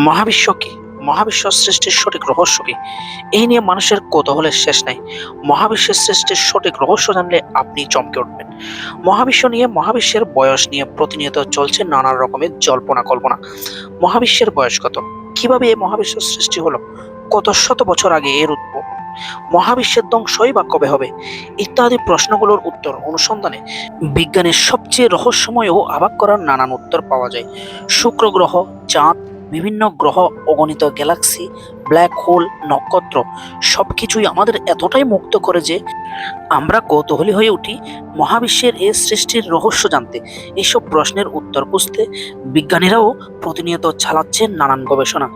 মহাবিশ্ব কি মহাবিশ্ব সৃষ্টির সঠিক রহস্য কি এই নিয়ে মানুষের কৌতূহলের শেষ নাই। মহাবিশ্বের সৃষ্টির সঠিক রহস্য জানলে আপনি চমকে উঠবেন। মহাবিশ্ব নিয়ে, মহাবিশ্বের বয়স নিয়ে প্রতিনিয়ত চলছে নানা রকমের জল্পনা কল্পনা। মহাবিশ্বের বয়স কত? কীভাবে এই মহাবিশ্ব সৃষ্টি হলো? কত শত বছর আগে এর উদ্ভব? মহাবিশ্বের ধ্বংসই বা কবে হবে? ইত্যাদি প্রশ্নগুলোর উত্তর অনুসন্ধানে বিজ্ঞানের সবচেয়ে রহস্যময় ও অবাক করার নানান উত্তর পাওয়া যায়। শুক্র গ্রহ, চাঁদ বিভিন্ন গ্রহ অগণিত গ্যালাক্সি, ব্ল্যাক হোল, নক্ষত্র সব কিছুই আমাদের এতটাই মুক্ত করে যে আমরা কৌতূহলী হয়ে উঠি মহাবিশ্বের এই সৃষ্টির রহস্য জানতে। এইসব প্রশ্নের উত্তর খুঁজতে বিজ্ঞানীরাও প্রতিনিয়ত চালাচ্ছেন নানান গবেষণা।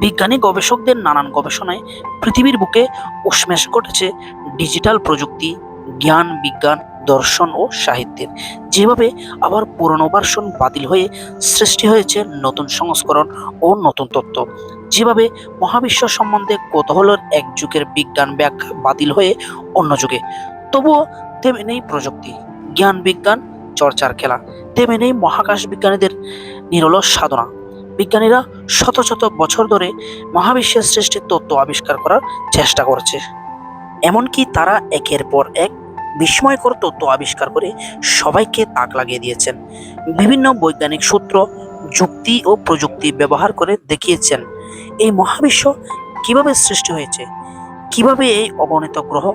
বিজ্ঞানী গবেষকদের নানান গবেষণায় পৃথিবীর বুকে উষ্মেষ ঘটেছে ডিজিটাল প্রযুক্তি, জ্ঞান, বিজ্ঞান দর্শন ও সাহিত্যের। যেভাবে আবার পুরনো ভার্সন বাতিল হয়ে সৃষ্টি হয়েছে নতুন সংস্করণ ও নতুন তত্ত্ব। যেভাবে মহাবিশ্ব সম্বন্ধে কৌতূহলের এক যুগের বিজ্ঞান ব্যাখ্যা বাতিল হয়ে অন্য যুগে। তবুও তেমনি প্রযুক্তি, জ্ঞান বিজ্ঞান, চর্চার খেলা। তেমনি মহাকাশ বিজ্ঞানীদের নিরলস সাধনা। বিজ্ঞানীরা শত শত বছর ধরে মহাবিশ্বের সৃষ্টির তত্ত্ব আবিষ্কার করার চেষ্টা করছে। এমনকি তারা একের পর এক বিস্ময়কর তত্ত্ব আবিষ্কার করে সবাইকে তাক লাগিয়ে দিয়েছেন। বিভিন্ন বৈজ্ঞানিক সূত্র, যুক্তি ও প্রযুক্তি ব্যবহার করে দেখিয়েছেন এই মহাবিশ্ব কীভাবে সৃষ্টি হয়েছে, কীভাবে এই অগণিত গ্রহ,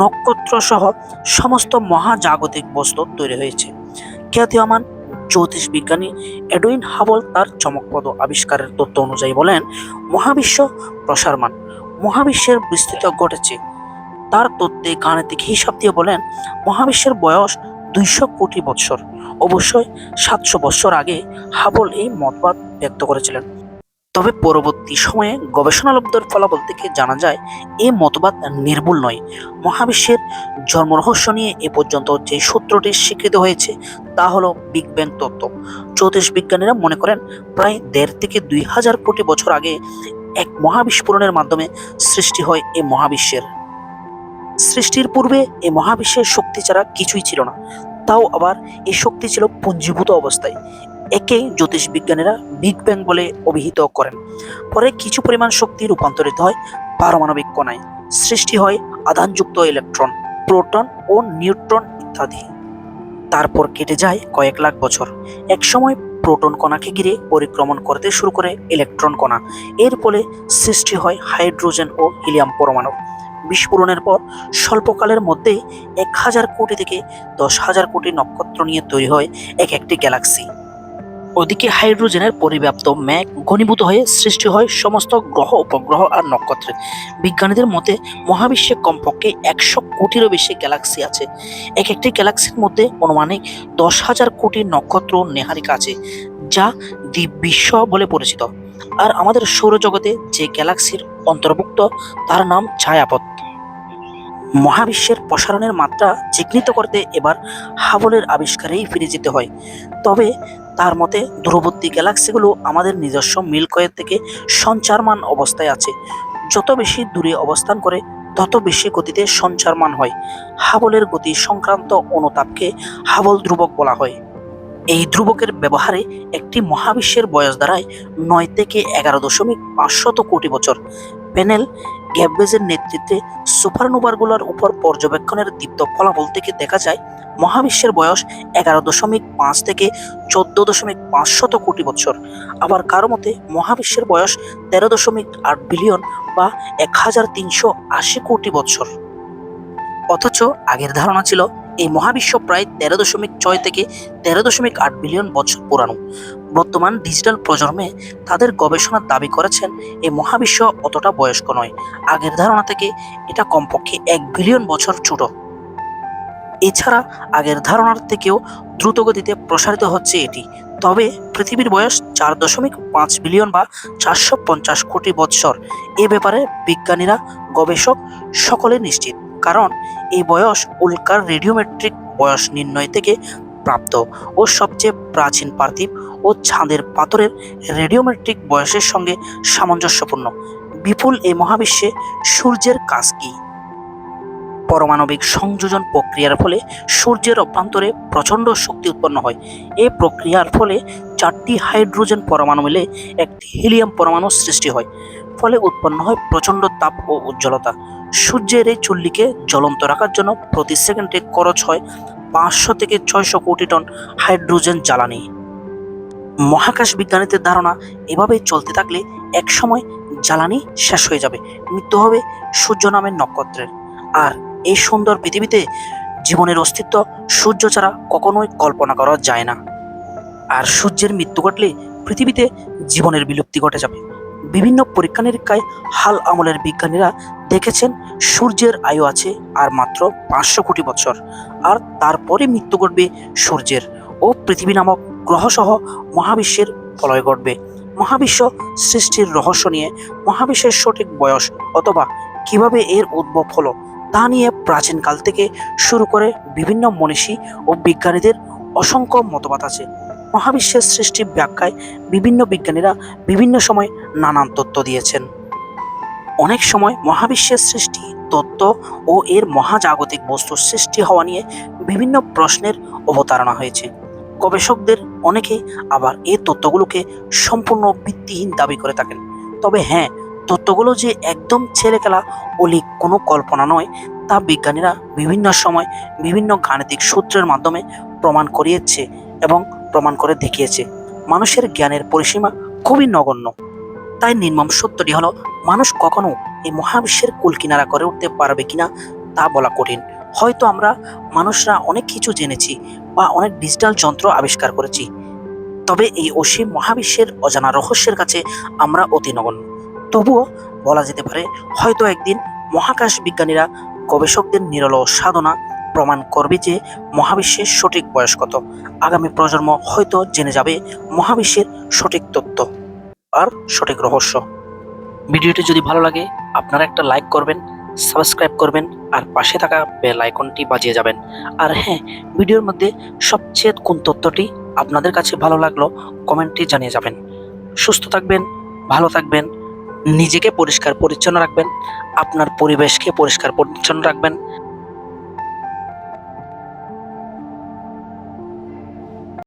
নক্ষত্র সহ সমস্ত মহাজাগতিক বস্তু তৈরি হয়েছে। খ্যাতিমান জ্যোতিষ বিজ্ঞানী এডুইন হাবল তার চমকপ্রদ আবিষ্কারের তথ্য অনুযায়ী বলেন, মহাবিশ্ব প্রসারমান, মহাবিশ্বের বিস্তৃত ঘটেছে তার তত্ত্বে গাণিতিক হিসাব দিয়ে বলেন, মহাবিশ্বের বয়স দুইশো কোটি বৎসর। অবশ্যই সাতশো বৎসর আগে হাবল এই মতবাদ ব্যক্ত করেছিলেন। তবে পরবর্তী সময়ে গবেষণালব্ধের ফলাফল থেকে জানা যায় এই মতবাদ নির্ভুল নয়। মহাবিশ্বের জন্মরহস্য নিয়ে এ পর্যন্ত যে সূত্রটি স্বীকৃত হয়েছে, তা হলো বিগ ব্যাং তত্ত্ব। জ্যোতিষ বিজ্ঞানীরা মনে করেন, প্রায় দেড় থেকে দুই হাজার কোটি বছর আগে এক মহাবিস্ফোরণের মাধ্যমে সৃষ্টি হয় এই মহাবিশ্বের। সৃষ্টির পূর্বে এই মহাবিশ্বের শক্তি ছাড়া কিছুই ছিল না। তাও আবার এই শক্তি ছিল পুঞ্জীভূত অবস্থায়। একে জ্যোতিষ বিজ্ঞানীরা বিগ ব্যাং বলে অভিহিত করেন। পরে কিছু পরিমাণ শক্তি রূপান্তরিত হয় পারমাণবিক কণায়। সৃষ্টি হয় আধানযুক্ত ইলেকট্রন, প্রোটন ও নিউট্রন ইত্যাদি। তারপর কেটে যায় কয়েক লাখ বছর। একসময় প্রোটন কণাকে ঘিরে পরিক্রমণ করতে শুরু করে ইলেকট্রন কণা। এর ফলে সৃষ্টি হয় হাইড্রোজেন ও হিলিয়াম পরমাণু। বিস্ফোরণের পর স্বল্পকালের মধ্যেই এক হাজার কোটি থেকে দশ হাজার কোটি নক্ষত্র নিয়ে তৈরি হয় এক একটি গ্যালাক্সি। ওদিকে হাইড্রোজেনের পরিব্যাপ্ত ম্যাগ ঘনীভূত হয়ে সৃষ্টি হয় সমস্ত গ্রহ, উপগ্রহ আর নক্ষত্রের বিজ্ঞানীদের মতে মহাবিশ্বে কমপক্ষে একশো কোটিরও বেশি গ্যালাক্সি আছে। এক একটি গ্যালাক্সির মধ্যে অনুমানিক দশ হাজার কোটি নক্ষত্র নেহারিকা আছে, যা দ্বীপ বিশ্ব বলে পরিচিত। আর আমাদের সৌরজগতে যে গ্যালাক্সির অন্তর্ভুক্ত, তার নাম ছায়াপথ। মহাবিশ্বের প্রসারণের মাত্রা চিহ্নিত করতে এবার হাবলের আবিষ্কারেই ফিরে যেতে হয়। তবে তার মতে, দূরবর্তী গ্যালাক্সিগুলো আমাদের নিজস্ব মিল্কওয়ে থেকে সঞ্চারমান অবস্থায় আছে। যত বেশি দূরে অবস্থান করে, তত বেশি গতিতে সঞ্চারমান হয়। হাবলের গতি সংক্রান্ত অনুতাপকে হাবল ধ্রুবক বলা হয়। এই ধ্রুবকের ব্যবহারে একটি মহাবিশ্বের বয়স দাঁড়ায় নয় থেকে এগারো দশমিক পাঁচশত কোটি বছর। প্যানেল গ্যাববেজের নেতৃত্বে সুপারনোভারগুলোর উপর পর্যবেক্ষণের দীপ্ত ফলাফল থেকে দেখা যায়, মহাবিশ্বের বয়স এগারো দশমিক পাঁচ থেকে চোদ্দ দশমিক পাঁচশত কোটি বছর। আবার কারও মতে, মহাবিশ্বের বয়স তেরো দশমিক আট বিলিয়ন বা এক হাজার তিনশো আশি কোটি বছর। অথচ আগের ধারণা ছিল এই মহাবিশ্ব প্রায় তেরো দশমিক ছয় থেকে তেরো দশমিক আট বিলিয়ন বছর পুরানো। বর্তমান ডিজিটাল প্রজন্মে তাদের গবেষণার দাবি করেছেন, এই মহাবিশ্ব অতটা বয়স্ক নয়। আগের ধারণা থেকে এটা কমপক্ষে এক বিলিয়ন বছর ছোট। এছাড়া আগের ধারণার থেকেও দ্রুতগতিতে প্রসারিত হচ্ছে এটি। তবে পৃথিবীর বয়স চার দশমিক পাঁচ বিলিয়ন বা চারশো পঞ্চাশ কোটি বৎসর। এ ব্যাপারে বিজ্ঞানীরা গবেষক সকলে নিশ্চিত, কারণ এই বয়স উল্কার রেডিওমেট্রিক বয়স নির্ণয় থেকে প্রাপ্ত ও সবচেয়ে প্রাচীন পার্থিব ও ছাঁদের পাথরের রেডিওমেট্রিক বয়সের সঙ্গে সামঞ্জস্যপূর্ণ। বিপুল এই মহাবিশ্বে সূর্যের কাজ কি? পরমাণবিক সংযোজন প্রক্রিয়ার ফলে সূর্যের অভ্যন্তরে প্রচণ্ড শক্তি উৎপন্ন হয়। এই প্রক্রিয়ার ফলে চারটি হাইড্রোজেন পরমাণু মিলে একটি হিলিয়াম পরমাণু সৃষ্টি হয়। ফলে উৎপন্ন হয় প্রচণ্ড তাপ ও উজ্জ্বলতা। সূর্যের এই চুল্লিকে জ্বলন্ত রাখার জন্য প্রতি সেকেন্ডে খরচ হয় পাঁচশো থেকে ছয়শো কোটি টন হাইড্রোজেন জ্বালানি। মহাকাশ বিজ্ঞানীদের ধারণা, এভাবেই চলতে থাকলে একসময় জ্বালানি শেষ হয়ে যাবে, মৃত্যু হবে সূর্য নামের নক্ষত্রের। আর এই সুন্দর পৃথিবীতে জীবনের অস্তিত্ব সূর্য ছাড়া কখনোই কল্পনা করা যায় না। আর সূর্যের মৃত্যু ঘটলে পৃথিবীতে জীবনের বিলুপ্তি ঘটে যাবে। বিভিন্ন পরীক্ষা নিরীক্ষায় হাল আমলের বিজ্ঞানীরা দেখেছেন, সূর্যের আয়ু আছে আর মাত্র পাঁচশো কোটি বছর আর তারপরে মৃত্যু ঘটবে সূর্যের ও পৃথিবী নামক গ্রহসহ মহাবিশ্বের প্রলয় ঘটবে। মহাবিশ্ব সৃষ্টির রহস্য নিয়ে মহাবিশ্বের সঠিক বয়স অথবা কীভাবে এর উদ্ভব হলো তা নিয়ে প্রাচীনকাল থেকে শুরু করে বিভিন্ন মনীষী ও বিজ্ঞানীদের অসংখ্য মতবাদ আছে। মহাবিশ্বের সৃষ্টি ব্যাখ্যায় বিভিন্ন বিজ্ঞানীরা বিভিন্ন সময় নানান তত্ত্ব দিয়েছেন। অনেক সময় মহাবিশ্বের সৃষ্টি তত্ত্ব ও এর মহাজাগতিক বস্তুর সৃষ্টি হওয়া নিয়ে বিভিন্ন প্রশ্নের অবতারণা হয়েছে। গবেষকদের অনেকে আবার এই তত্ত্বগুলোকে সম্পূর্ণ ভিত্তিহীন দাবি করে থাকেন। তবে হ্যাঁ তত্ত্বগুলো যে একদম ছেলে খেলা অলিক কোনো কল্পনা নয়, তা বিজ্ঞানীরা বিভিন্ন সময় বিভিন্ন গাণিতিক সূত্রের মাধ্যমে প্রমাণ করিয়েছে এবং প্রমাণ করে দেখিয়েছে, মানুষের জ্ঞানের পরিসীমা খুবই নগণ্য। তাই নির্মম সত্যটি হলো, মানুষ কখনো এই মহাবিশ্বের কুলকিনারা করে উঠতে পারবে কিনা তা বলা কঠিন। হয়তো আমরা মানুষরা অনেক কিছু জেনেছি বা অনেক ডিজিটাল যন্ত্র আবিষ্কার করেছি, তবে এই অসীম মহাবিশ্বের অজানা রহস্যের কাছে আমরা অতি নগণ্য। তবুও বলা যেতে পারে, হয়তো একদিন মহাকাশ বিজ্ঞানীরা গবেষকদের নিরল সাধনা প্রমাণ করবে যে মহাবিশ্বের সঠিক বয়স কত। আগামী প্রজন্ম হয়তো জেনে যাবে মহাবিশ্বের সঠিক তথ্য আর সঠিক রহস্য। ভিডিওটি যদি ভালো লাগে, আপনারা একটা লাইক করবেন, সাবস্ক্রাইব করবেন, আর পাশে থাকা বেল আইকনটি বাজিয়ে যাবেন। আর হ্যাঁ ভিডিওর মধ্যে সবচেয়ে কোন তথ্যটি আপনাদের কাছে ভালো লাগল, কমেন্টে জানিয়ে যাবেন। সুস্থ থাকবেন, ভালো থাকবেন, নিজেকে পরিষ্কার পরিচ্ছন্ন রাখবেন, আপনার পরিবেশকে পরিষ্কার পরিচ্ছন্ন রাখবেন